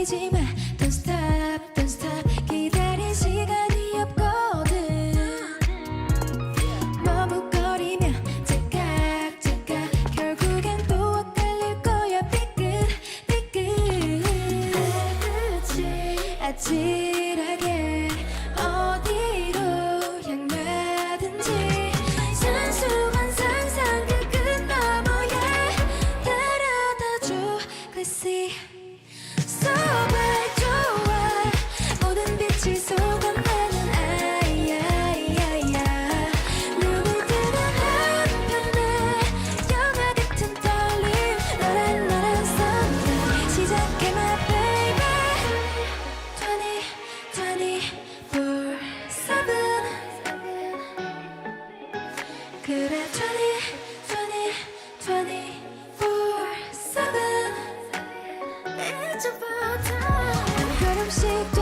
망설이지 마 Don't stop, 기다릴 시간이 없거든. 머뭇거리며 제깍 제깍 결국엔 또 엇갈릴 거야 삐끗 삐끗. 끝이 아찔 그래 20, 20, 24, 7 It's about time 한 걸음씩